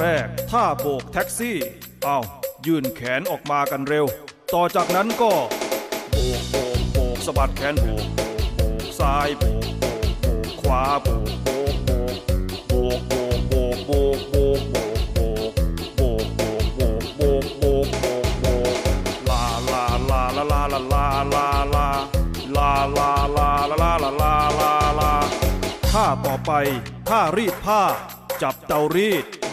แรก ท่าโบกแท็กซี่ เอายื่นแขนออกมากันเร็ว ต่อจากนั้นก็ โบกโบกโบกสะบัดแขนโบกโบกโบกซ้ายโบกโบกโบกขวาโบกโบกโบกโบกโบกโบกโบกโบกโบกโบกโบกโบกโบกโบกโบกโบกโบกลาลาลาลาลาลาลาลาลาลาลาลาลาลาลาลาลาลาท่าต่อไปท่ารีดผ้า จับเตารีด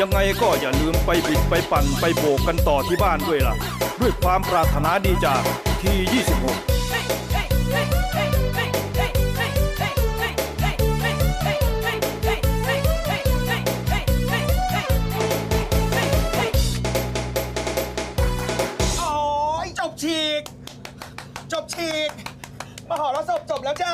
ยังไงก็อย่าลืมไปบิดไปปั่นไปโบกกันต่อที่บ้านด้วยล่ะ ด้วยความปรารถนาดีจากที 26ฉีกจบฉีกมหรสพจบแล้วจ้า